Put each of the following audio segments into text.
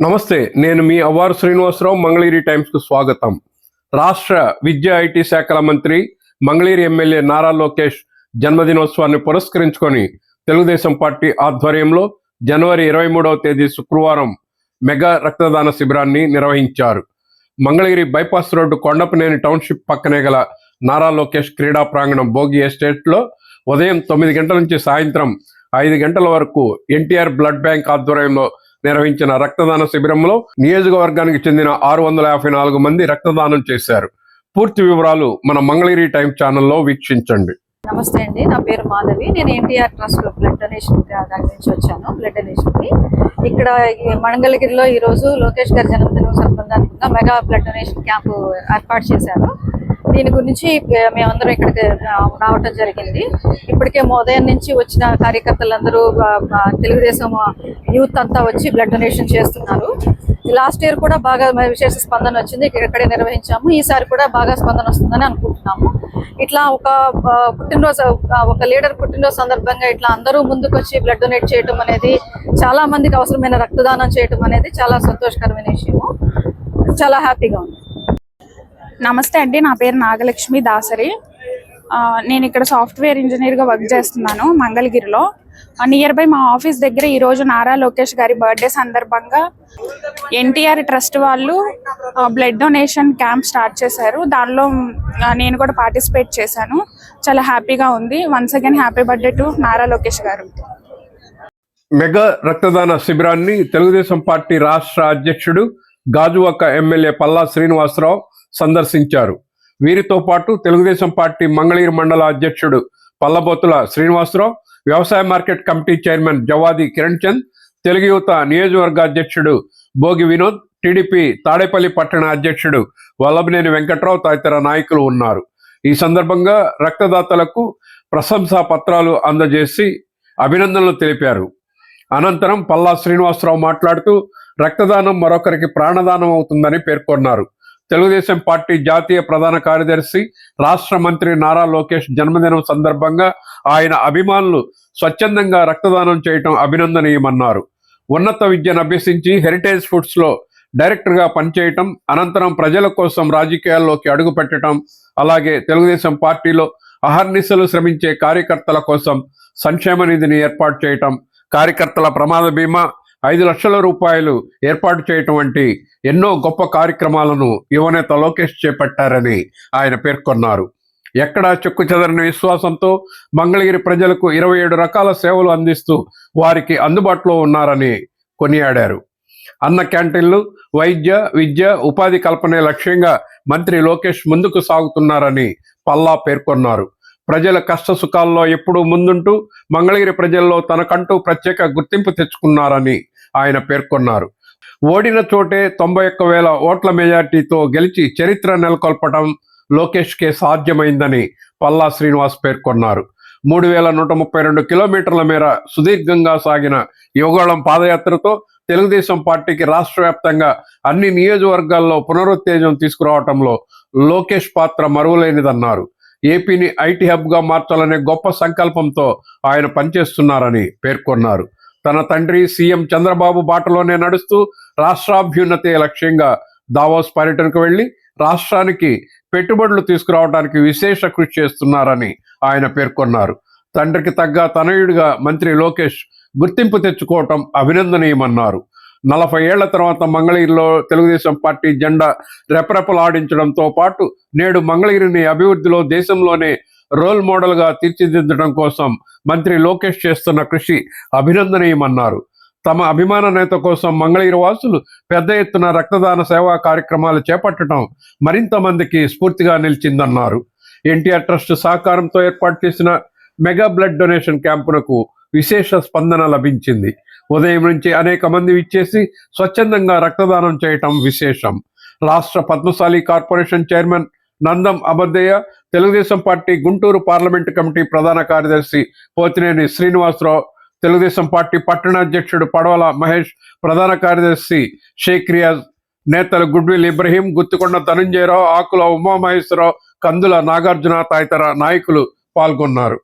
నమస్తే నేను మీ అవ్వారు శ్రీనివాసరావు మంగళగిరి టైమ్స్కు స్వాగతం. రాష్ట్ర విద్యా ఐటీ శాఖల మంత్రి మంగళగిరి ఎమ్మెల్యే నారా లోకేష్ జన్మదినోత్సవాన్ని పురస్కరించుకొని తెలుగుదేశం పార్టీ ఆధ్వర్యంలో జనవరి ఇరవై మూడవ తేదీ శుక్రవారం మెగా రక్తదాన శిబిరాన్ని నిర్వహించారు. Mangalagiri bypass road Kondapaneni township పక్కనే గల నారా లోకేష్ క్రీడా ప్రాంగణం భోగి ఎస్టేట్లో ఉదయం తొమ్మిది గంటల నుంచి సాయంత్రం ఐదు గంటల వరకు ఎన్టీఆర్ బ్లడ్ బ్యాంక్ ఆధ్వర్యంలో నిర్వహించిన రక్తదాన శిబిరంలో నియోజకవర్గానికి చెందిన ఆరు వందల యాభై నాలుగు మంది రక్తదానం చేశారు. పూర్తి వివరాలు మన మంగళగిరి టైం ఛానల్లో వీక్షించండి. నమస్తే అండి నా పేరు మాధవి. నేను ఎన్టీఆర్ ట్రస్ట్ బ్లడ్ డొనేషన్ దగ్గర నుంచి వచ్చాను బ్లడ్ డొనేషన్కి. ఇక్కడ ఈ మంగళగిరిలో ఈ రోజు లోకేష్ గారి జన్మదినం సంబంధంగా మెగా బ్లడ్ డొనేషన్ క్యాంప్ ఏర్పాటు చేశారు. దీని గురించి మేమందరం ఇక్కడికి రావటం జరిగింది. ఇప్పటికే ఉదయం నుంచి వచ్చిన కార్యకర్తలందరూ తెలుగుదేశం యూత్ అంతా వచ్చి బ్లడ్ డొనేషన్ చేస్తున్నారు. లాస్ట్ ఇయర్ కూడా బాగా విశేష స్పందన వచ్చింది. ఇక్కడ ఇక్కడే నిర్వహించాము. ఈసారి కూడా బాగా స్పందన వస్తుందని అనుకుంటున్నాము. ఇట్లా ఒక పుట్టినరోజు ఒక లీడర్ పుట్టినరోజు సందర్భంగా ఇట్లా అందరూ ముందుకు వచ్చి బ్లడ్ డొనేట్ చేయటం అనేది చాలా మందికి అవసరమైన రక్తదానం చేయటం అనేది చాలా సంతోషకరమైన విషయము. చాలా హ్యాపీగా ఉంది. నమస్తే అండి నా పేరు నాగలక్ష్మి దాసరి. ఆ, నేను ఇక్కడ సాఫ్ట్వేర్ ఇంజనీర్గా వర్క్ చేస్తున్నాను మంగళగిరిలో. నియర్ బై మా ఆఫీస్ దగ్గర ఈరోజు నారా లోకేష్ గారి బర్త్డే సందర్భంగా ఎన్టీఆర్ ట్రస్ట్ వాళ్ళు బ్లడ్ డొనేషన్ క్యాంప్ స్టార్ట్ చేశారు. దానిలో నేను కూడా పార్టిసిపేట్ చేశాను. చాలా హ్యాపీగా ఉంది. Once again happy birthday to Nara Lokesh garu. Mega రక్తదాన శిబిరాన్ని తెలుగుదేశం పార్టీ రాష్ట్ర అధ్యక్షుడు గాజువాక ఎమ్మెల్యే పల్లా శ్రీనివాసరావు సందర్శించారు. వీరితో పాటు తెలుగుదేశం పార్టీ మంగళగిరి మండల అధ్యక్షుడు పల్లబోతుల శ్రీనివాసరావు వ్యవసాయ market committee chairman Javadi Kiran Chand Telugu యువత నియోజకవర్గ అధ్యక్షుడు భోగి వినోద్ టీడీపీ తాడేపల్లి పట్టణ అధ్యక్షుడు వల్లభనేని వెంకట్రావు తదితర నాయకులు ఉన్నారు. ఈ సందర్భంగా రక్తదాతలకు ప్రశంసా పత్రాలు అందజేసి అభినందనలు తెలిపారు. అనంతరం పల్లా శ్రీనివాసరావు మాట్లాడుతూ రక్తదానం మరొకరికి ప్రాణదానం అవుతుందని పేర్కొన్నారు. తెలుగుదేశం పార్టీ జాతీయ ప్రధాన కార్యదర్శి రాష్ట్ర మంత్రి నారా లోకేష్ జన్మదినం సందర్భంగా ఆయన అభిమానులు స్వచ్ఛందంగా రక్తదానం చేయటం అభినందనీయమన్నారు. ఉన్నత విద్యను అభ్యసించి హెరిటేజ్ ఫుడ్స్లో డైరెక్టర్గా పనిచేయటం అనంతరం ప్రజల కోసం రాజకీయాల్లోకి అడుగుపెట్టడం అలాగే తెలుగుదేశం పార్టీలో అహర్నిశలు శ్రమించే కార్యకర్తల కోసం సంక్షేమ నిధిని ఏర్పాటు చేయటం కార్యకర్తల ప్రమాద బీమా ఐదు లక్షల రూపాయలు ఏర్పాటు చేయటం వంటి ఎన్నో గొప్ప కార్యక్రమాలను యువనేత లోకేష్ చేపట్టారని ఆయన పేర్కొన్నారు. ఎక్కడా చెక్కు చెదరని విశ్వాసంతో మంగళగిరి ప్రజలకు ఇరవై ఏడు రకాల సేవలు అందిస్తూ వారికి అందుబాటులో ఉన్నారని కొనియాడారు. అన్న క్యాంటీన్లు వైద్య విద్య ఉపాధి కల్పనే లక్ష్యంగా మంత్రి లోకేష్ ముందుకు సాగుతున్నారని పల్లా పేర్కొన్నారు. ప్రజల కష్ట సుఖాల్లో ఎప్పుడూ ముందుంటూ మంగళగిరి ప్రజల్లో తనకంటూ ప్రత్యేక గుర్తింపు తెచ్చుకున్నారని ఆయన పేర్కొన్నారు. ఓడిన చోటే తొంభై ఒక్క వేల ఓట్ల మెజార్టీతో గెలిచి చరిత్ర నెలకొల్పడం లోకేష్కే సాధ్యమైందని పల్లా శ్రీనివాస్ పేర్కొన్నారు. మూడు వేల నూట ముప్పై రెండు కిలోమీటర్ల మేర సుదీర్ఘంగా సాగిన యువగళం పాదయాత్రతో తెలుగుదేశం పార్టీకి రాష్ట్ర వ్యాప్తంగా అన్ని నియోజకవర్గాల్లో పునరుత్తేజం తీసుకురావటంలో లోకేష్ పాత్ర మరువలేనిదన్నారు. ఏపీని ఐటీ హబ్గా మార్చాలనే గొప్ప సంకల్పంతో ఆయన పనిచేస్తున్నారని పేర్కొన్నారు. తన తండ్రి సీఎం చంద్రబాబు బాటలోనే నడుస్తూ రాష్ట్రాభ్యున్నతే లక్ష్యంగా దావోస్ పర్యటనకు వెళ్ళి రాష్ట్రానికి పెట్టుబడులు తీసుకురావడానికి విశేష కృషి చేస్తున్నారని ఆయన పేర్కొన్నారు. తండ్రికి తగ్గ తనయుడిగా మంత్రి లోకేష్ గుర్తింపు తెచ్చుకోవటం అభినందనీయమన్నారు. నలభై ఏళ్ళ తర్వాత మంగళగిరిలో తెలుగుదేశం పార్టీ జెండా రెపరెపలాడించడంతో పాటు నేడు మంగళగిరిని అభివృద్ధిలో దేశంలోనే రోల్ మోడల్గా తీర్చిదిద్దడం కోసం మంత్రి లోకేష్ చేస్తున్న కృషి అభినందనీయమన్నారు. తమ అభిమాన నేత కోసం మంగళగిరి వాసులు పెద్ద ఎత్తున రక్తదాన సేవా కార్యక్రమాలు చేపట్టడం మరింత మందికి స్ఫూర్తిగా నిలిచిందన్నారు. ఎన్టీఆర్ ట్రస్ట్ సహకారంతో ఏర్పాటు చేసిన మెగా బ్లడ్ డొనేషన్ క్యాంపునకు విశేష స్పందన లభించింది. ఉదయం నుంచి అనేక మంది ఇచ్చేసి స్వచ్ఛందంగా రక్తదానం చేయటం విశేషం. రాష్ట్ర Padmashali corporation chairman Nandam Abaddayya Telugu Desam party Guntur parliament committee ప్రధాన కార్యదర్శి పోతినేని శ్రీనివాసరావు తెలుగుదేశం పార్టీ పట్టణాధ్యక్షుడు పడవల మహేష్ ప్రధాన కార్యదర్శి షేక్ రియాజ్ నేతలు గుడ్విల్ ఇబ్రహీం గుత్తుకొండ ధనుంజయరావు ఆకుల ఉమామహేశ్వరరావు కందుల నాగార్జున తదితర నాయకులు పాల్గొన్నారు.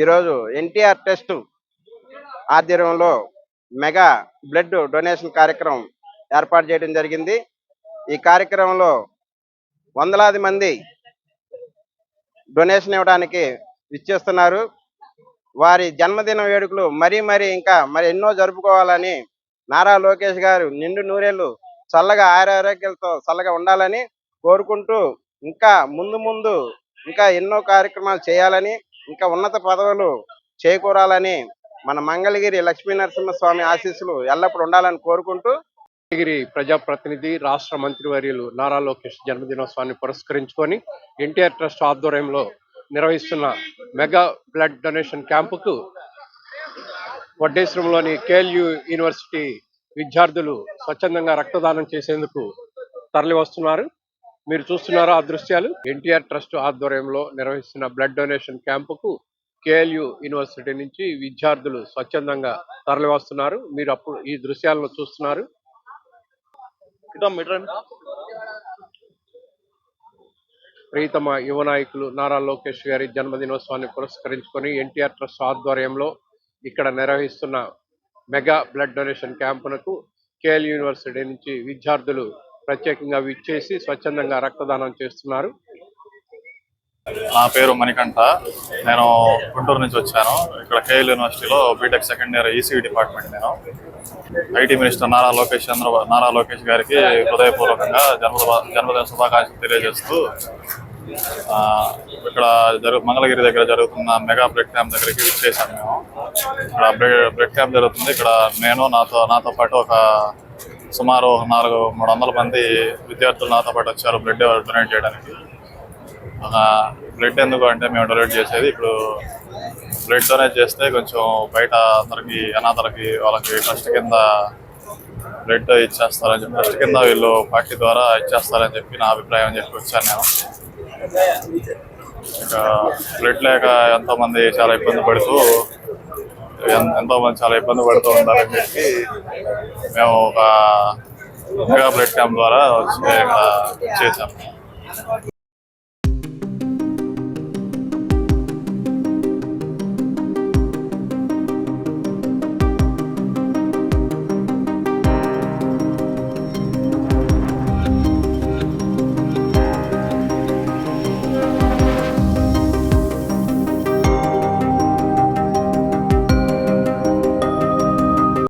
ఈరోజు ఎన్టీఆర్ టెస్ట్ ఆధ్వర్యంలో మెగా బ్లడ్ డొనేషన్ కార్యక్రమం ఏర్పాటు చేయడం జరిగింది. ఈ కార్యక్రమంలో వందలాది మంది డొనేషన్ ఇవ్వడానికి ఇచ్చేస్తున్నారు వారి జన్మదిన వేడుకలు మరీ మరీ ఇంకా మరి ఎన్నో జరుపుకోవాలని నారా లోకేష్ గారు నిండు నూరేళ్ళు చల్లగా ఆరోగ్యాలతో చల్లగా ఉండాలని కోరుకుంటూ ఇంకా ముందు ముందు ఇంకా ఎన్నో కార్యక్రమాలు చేయాలని ఇంకా ఉన్నత పదవులు చేకూరాలని మన మంగళగిరి లక్ష్మీ నరసింహస్వామి ఆశీస్సులు ఎల్లప్పుడూ ఉండాలని కోరుకుంటూ మంగళగిరి ప్రజాప్రతినిధి రాష్ట్ర మంత్రివర్యులు నారా లోకేష్ జన్మదినోత్సవాన్ని పురస్కరించుకొని ఎన్టీఆర్ ట్రస్ట్ ఆధ్వర్యంలో నిర్వహిస్తున్న మెగా బ్లడ్ డొనేషన్ క్యాంపుకు వడ్డేశ్వరంలోని కేఎల్యు యూనివర్సిటీ విద్యార్థులు స్వచ్ఛందంగా రక్తదానం చేసేందుకు తరలి వస్తున్నారు మీరు చూస్తున్నారా ఆ దృశ్యాలు? ఎన్టీఆర్ ట్రస్ట్ ఆధ్వర్యంలో నిర్వహిస్తున్న బ్లడ్ డొనేషన్ క్యాంపుకు కేఎల్యు యూనివర్సిటీ నుంచి విద్యార్థులు స్వచ్ఛందంగా తరలి వస్తున్నారు మీరు అప్పుడు ఈ దృశ్యాలను చూస్తున్నారు. ప్రీతమ యువ నాయకులు నారా లోకేష్ గారి జన్మదినోత్సవాన్ని పురస్కరించుకొని ఎన్టీఆర్ ట్రస్ట్ ఆధ్వర్యంలో ఇక్కడ నిర్వహిస్తున్న మెగా బ్లడ్ డొనేషన్ క్యాంపునకు కేఎల్ యూనివర్సిటీ నుంచి విద్యార్థులు ప్రత్యేకంగా విచ్చేసి స్వచ్ఛందంగా రక్తదానం చేస్తున్నారు. నా పేరు మణికంఠ. నేను గుంటూరు నుంచి వచ్చాను. ఇక్కడ కేఎల్ యూనివర్సిటీలో BTech second year ECE department నేను. ఐటీ మినిస్టర్ నారా లోకేష్ చంద్ర నారా లోకేష్ గారికి హృదయపూర్వకంగా జన్మదిన జన్మదిన శుభాకాంక్షలు తెలియజేస్తూ ఆ, ఇక్కడ జరుగు మంగళగిరి దగ్గర జరుగుతున్న మెగా బ్లడ్ క్యాంప్ దగ్గరికి విచ్చేసాను మేము ఇక్కడ బ్లడ్ బ్లడ్ క్యాంప్ జరుగుతుంది. ఇక్కడ నేను నాతో నాతో పాటు ఒక సుమారు నాలుగు మూడు వందల మంది విద్యార్థులు నాతో పాటు వచ్చారు బ్లడ్ డొనేట్ చేయడానికి. బ్లడ్ ఎందుకు అంటే మేము డొనేట్ చేసేది ఇప్పుడు బ్లడ్ డొనేట్ చేస్తే కొంచెం బయట అందరికి అనాథలకి వాళ్ళకి ట్రస్ట్ కింద బ్లడ్ ఇచ్చేస్తారని చెప్పి ట్రస్ట్ కింద వీళ్ళు పార్టీ ద్వారా ఇచ్చేస్తారని చెప్పి నా అభిప్రాయం అని చెప్పి వచ్చాను నేను. ఇక బ్లడ్ లేక ఎంతో మంది చాలా ఇబ్బంది పడుతూ ఎంతో మంది చాలా ఇబ్బంది పడుతూ ఉంటారని చెప్పి మేము ఒక మెగా బ్లడ్ క్యాంప్ ద్వారా వచ్చి ఇక్కడ చేసాము